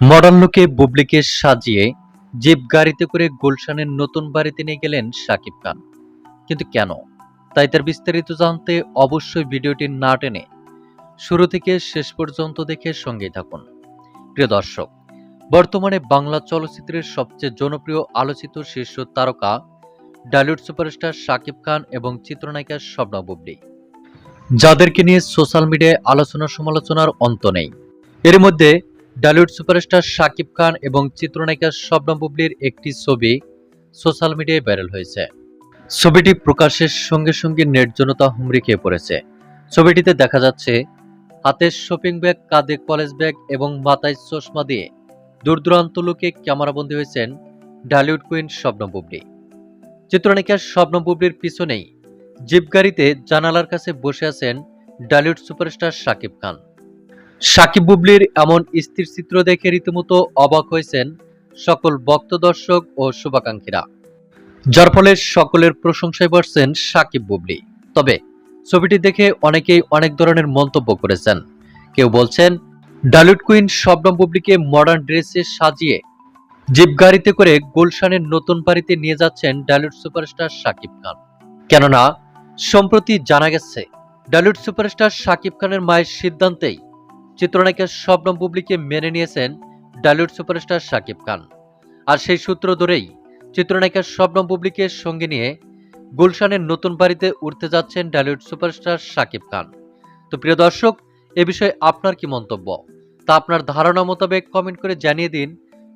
Modern লুকে বুবলিকে সাজিয়ে zip গাড়িতে করে গুলশানের নতুন বাড়িতে নিয়ে গেলেন শাকিব খান। কিন্তু কেন? তাই তার বিস্তারিত জানতে অবশ্যই ভিডিওটি না টেনে শুরু থেকে শেষ পর্যন্ত দেখে সঙ্গেই থাকুন। প্রিয় দর্শক, বর্তমানে বাংলা চলচ্চিত্রের সবচেয়ে জনপ্রিয় আলোচিত শীর্ষ তারকা, ডালিউড সুপারস্টার শাকিব খান এবং চিত্রনায়িকা শবনম বুবলি। যাদেরকে নিয়ে সোশ্যাল মিডিয়ায় আলোচনা সমালোচনার অন্ত নেই। এর মধ্যে ডালিউড সুপারস্টার শাকিব খান এবং চিত্রনায়িকা শবনম বুবলির একটি ছবি সোশ্যাল মিডিয়ায় ভাইরাল হয়েছে। ছবিটি প্রকাশের সঙ্গে সঙ্গে নেট জনতা হুমড়ি খেয়ে পড়েছে। ছবিটিতে দেখা যাচ্ছে হাতে শপিং ব্যাগ কাঁধে কলেজ ব্যাগ এবং মাথায় চশমা দিয়ে দূর দূরান্ত লোকে ক্যামেরাবন্দি হয়েছেন ডালিউড কুইন শবনম বুবলি। চিত্রনায়িকা শবনম বুবলির পিছনেই জিপ গাড়িতে জানালার কাছে বসে আছেন ডালিউড সুপারস্টার শাকিব খান সাকিব বুবলির এমন স্থির চিত্র দেখে রীতিমতো অবাক হয়েছেন সকল ভক্ত দর্শক ও শুভাকাঙ্ক্ষীরা। যার ফলে সকলের প্রশংসায় বসছেন সাকিব বুবলি। তবে ছবিটি দেখে অনেকেই অনেক ধরনের মন্তব্য করেছেন। কেউ বলছেন, ডালিউড কুইন শবনম বুবলিকে মডার্ন ড্রেসে সাজিয়ে জিপ গাড়িতে করে গুলশানের নতুন বাড়িতে নিয়ে যাচ্ছেন ডালিউড সুপারস্টার শাকিব খান। কেননা, সম্প্রতি জানা গেছে, ডালিউড সুপারস্টার শাকিব খানের মায়ের সিদ্ধান্তেই চিত্রনায়িকা শবনম বুবলিকে মেনে নিয়েছেন ডালিউড সুপারস্টার শাকিব খান। আর সেই সূত্র ধরেই চিত্রনায়িকা শবনম বুবলিকে সঙ্গে নিয়ে গুলশানের নতুন বাড়িতে উঠতে যাচ্ছেন ডালিউড সুপারস্টার শাকিব খান। তো প্রিয় দর্শক, এ বিষয়ে আপনার কি মন্তব্য? তা আপনার ধারণা মোতাবেক কমেন্ট করে জানিয়ে দিন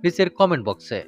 নিচের কমেন্ট বক্সে।